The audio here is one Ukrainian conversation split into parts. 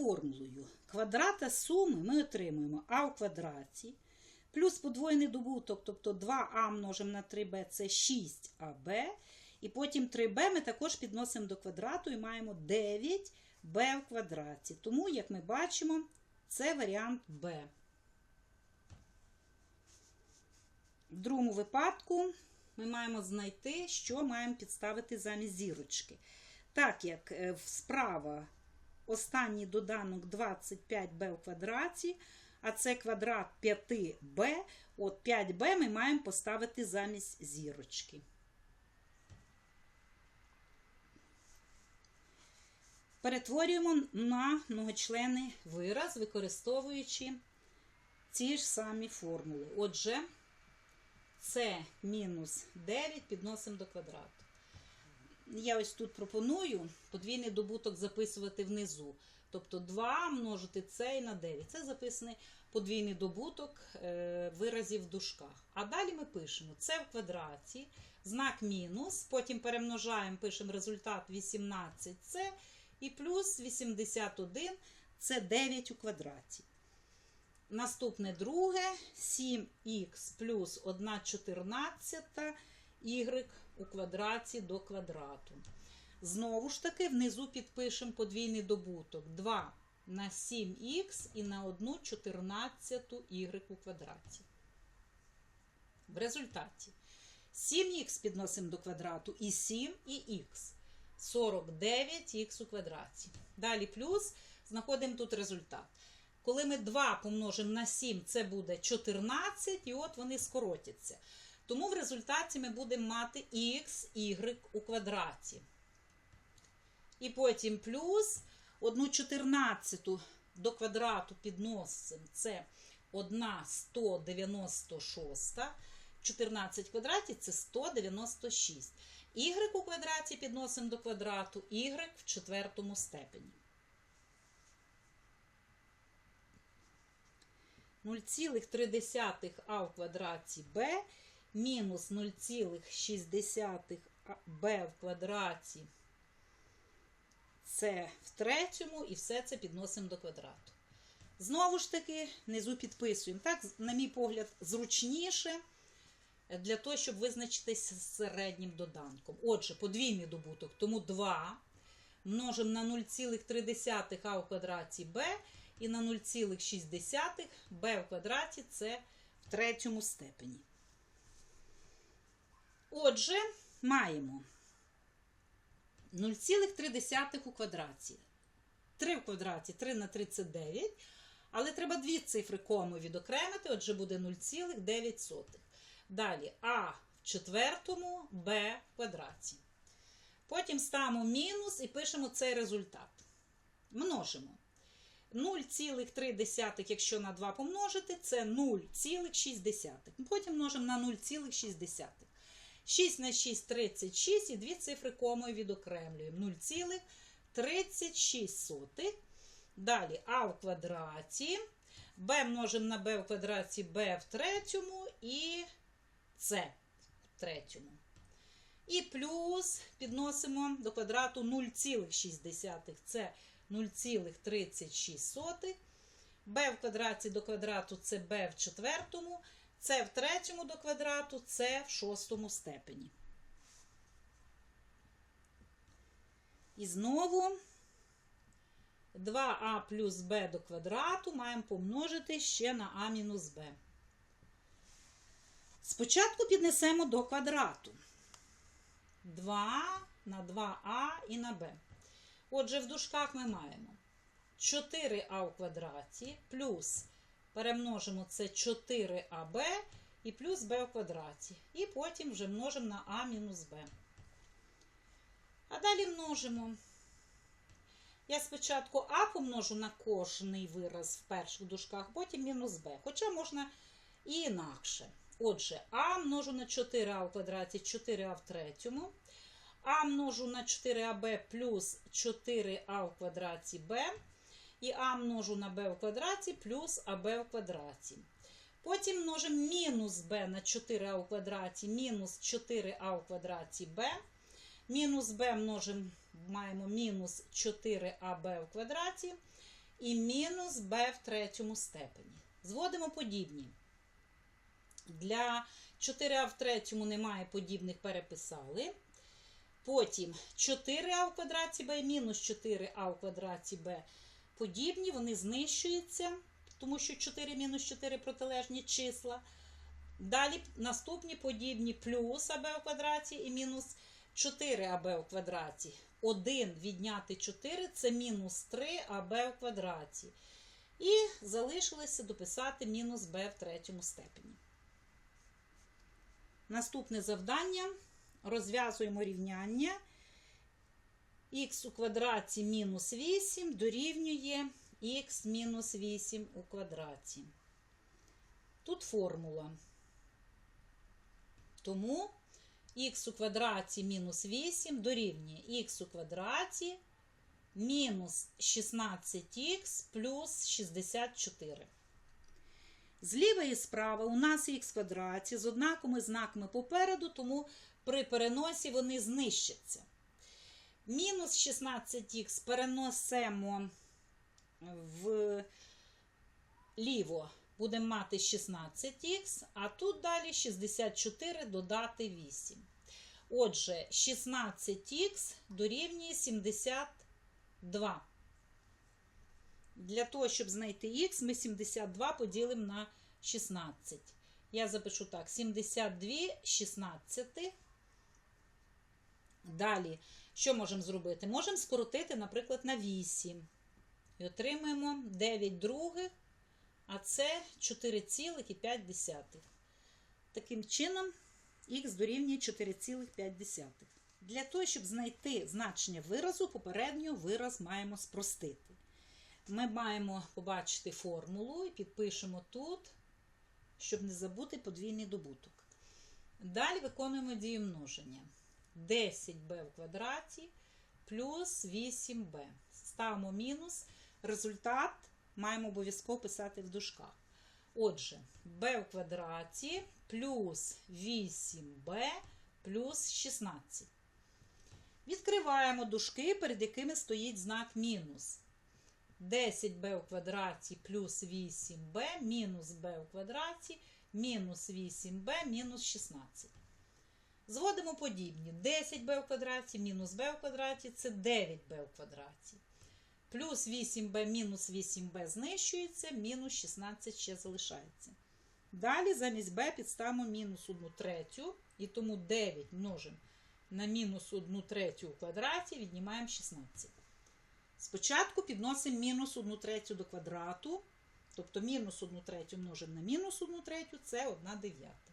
формулою квадрата суми ми отримуємо а у квадраті плюс подвоєний добуток, тобто 2а множимо на 3b це 6аб. І потім 3b ми також підносимо до квадрату і маємо 9b в квадраті. Тому, як ми бачимо, це варіант b. В другому випадку ми маємо знайти, що маємо підставити замість зірочки. Так як е, справа останній доданок 25b в квадраті, а це квадрат 5b, от 5b ми маємо поставити замість зірочки. Перетворюємо на многочленний вираз, використовуючи ці ж самі формули. Отже, це мінус 9 підносимо до квадрату. Я ось тут пропоную подвійний добуток записувати внизу. Тобто 2 множити це на 9. Це записаний подвійний добуток е, виразів в дужках. А далі ми пишемо це в квадраті, знак мінус, потім перемножаємо, пишемо результат 18це і плюс 81 це 9 у квадраті. Наступне друге 7х плюс 1 14 y у квадраті до квадрату. Знову ж таки, внизу підпишемо подвійний добуток 2 на 7х і на 1 14 y у квадраті. В результаті 7х підносимо до квадрату і 7 і х. 49х у квадраті. Далі плюс знаходимо тут результат. Коли ми 2 помножимо на 7, це буде 14, і от вони скоротяться. Тому в результаті ми будемо мати х, y у квадраті. І потім плюс 1 14 до квадрату підносимо. Це 1 196. 14 в квадраті це 196. Y у квадраті підносимо до квадрату, y в четвертому степені. 0,3 а в квадраті b мінус 0,6 b в квадраті це в третьому, і все це підносимо до квадрату. Знову ж таки, внизу підписуємо. Так, на мій погляд, зручніше для того, щоб визначитися з середнім доданком. Отже, подвійний добуток, тому 2 множимо на 0,3 а в квадраті b і на 0,6 b в квадраті це в третьому степені. Отже, маємо 0,3 у квадраті. 3 в квадраті 3 на 39. Але треба дві цифри кому відокремити, отже, буде 0,9. Далі А в четвертому, Б в квадраті. Потім ставимо мінус і пишемо цей результат. Множимо. 0,3, якщо на 2 помножити, це 0,6. Потім множимо на 0,6. 6 на 6 36 і дві цифри комою відокремлюємо. 0,36. Далі А в квадраті. Б множимо на Б в квадраті Б в третьому і С в третьому. І плюс підносимо до квадрату 0,6. Це 0,36. Б в квадраті до квадрату це Б в четвертому. Це в третьому до квадрату, це в шостому степені. І знову 2а плюс b до квадрату маємо помножити ще на а мінус b. Спочатку піднесемо до квадрату. 2 на 2а і на b. Отже, в дужках ми маємо 4а у квадраті плюс перемножимо це 4аб і плюс b в квадраті. І потім вже множимо на а мінус b. А далі множимо. Я спочатку а помножу на кожний вираз в перших дужках, потім мінус b. Хоча можна і інакше. Отже, а множу на 4а в квадраті 4а в третьому. А множу на 4аб плюс 4а в квадраті b. І а множу на b в квадраті плюс аб в квадраті. Потім множимо мінус b на 4а у квадраті, мінус 4а у квадраті b. Мінус b множимо, маємо мінус 4аб в квадраті. і мінус b в третьому степені. Зводимо подібні. Для 4а в третьому немає подібних, переписали. Потім 4а в квадраті b мінус 4а в квадраті b подібні, вони знищуються, тому що 4 мінус 4 протилежні числа. Далі наступні подібні плюс аб в квадраті і мінус 4 аб в квадраті. 1 відняти 4 це мінус 3 аб в квадраті. І залишилося дописати мінус b в третьому степені. Наступне завдання. Розв'язуємо рівняння. Х у квадраті мінус 8 дорівнює х мінус 8 у квадраті. Тут формула. Тому х у квадраті мінус 8 дорівнює х у квадраті мінус 16х плюс 64. Зліва і справа у нас х квадраті з однаковими знаками попереду, тому при переносі вони знищаться. Мінус 16х переносимо в ліво, будемо мати 16х, а тут далі 64 додати 8. Отже, 16х дорівнює 72. Для того, щоб знайти х, ми 72 поділимо на 16. Я запишу так: 72 16. Далі, що можемо зробити? Можемо скоротити, наприклад, на 8. І отримаємо 9 других, а це 4,5. Таким чином, х дорівнює 4,5. Для того, щоб знайти значення виразу, попередньо вираз маємо спростити. Ми маємо побачити формулу і підпишемо тут, щоб не забути подвійний добуток. Далі виконуємо дію множення. 10b в квадраті плюс 8b. Ставимо мінус. Результат маємо обов'язково писати в дужках. Отже, b в квадраті плюс 8b плюс 16. Відкриваємо дужки, перед якими стоїть знак мінус. 10b в квадраті плюс 8b мінус b в квадраті мінус 8b мінус 16. Зводимо подібні. 10b в квадраті мінус b в квадраті це 9b в квадраті. Плюс 8b мінус 8b знищується, мінус 16 ще залишається. Далі замість b підставимо мінус 1 третю, і тому 9 множимо на мінус 1 третю у квадраті, віднімаємо 16. Спочатку підносимо мінус 1 третю до квадрату, тобто мінус 1 третю множимо на мінус 1 третю, це 1 дев'ята.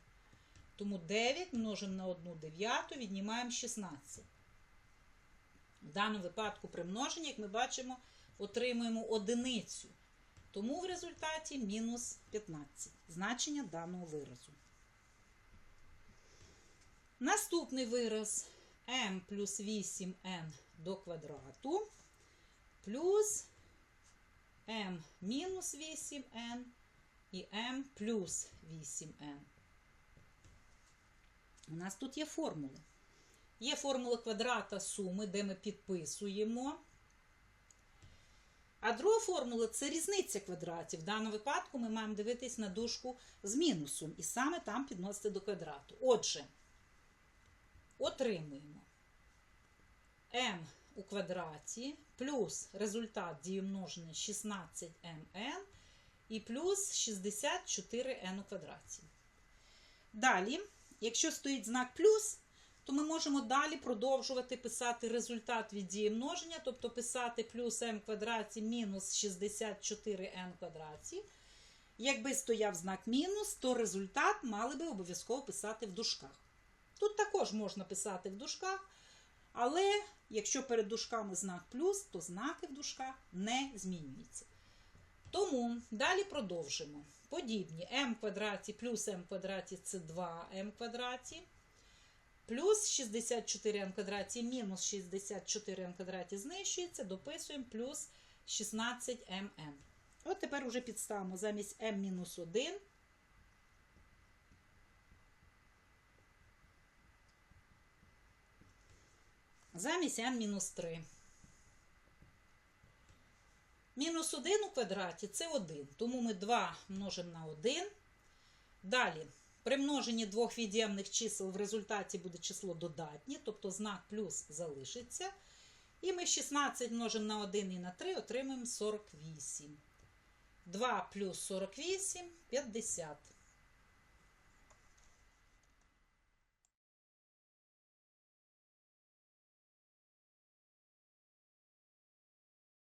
Тому 9 множимо на 1 дев'яту, віднімаємо 16. В даному випадку при множенні, як ми бачимо, отримуємо одиницю. Тому в результаті мінус 15 значення даного виразу. Наступний вираз m плюс 8n до квадрату плюс m мінус 8n і m плюс 8n. У нас тут є формули. Є формула квадрата суми, де ми підписуємо. А друга формула це різниця квадратів. В даному випадку ми маємо дивитись на дужку з мінусом і саме там підносити до квадрату. Отже, отримуємо m у квадраті плюс результат дії множення 16mn і плюс 64n у квадраті. Далі, якщо стоїть знак плюс, то ми можемо далі продовжувати писати результат від дії множення, тобто писати плюс m квадраті мінус 64n квадраті. Якби стояв знак мінус, то результат мали би обов'язково писати в дужках. Тут також можна писати в дужках, але якщо перед дужками знак плюс, то знаки в дужках не змінюються. Тому далі продовжимо. Подібні m квадраті плюс m квадраті це 2m квадраті. Плюс 64m квадраті мінус 64m квадраті знищується, дописуємо плюс 16mn. От тепер уже підставимо замість m-1. Замість n-3. Мінус 1 у квадраті це 1. Тому ми 2 множимо на 1. Далі, при множенні двох від'ємних чисел в результаті буде число додатнє, тобто знак плюс залишиться. І ми 16 множимо на 1 і на 3, отримаємо 48. 2 плюс 48 50.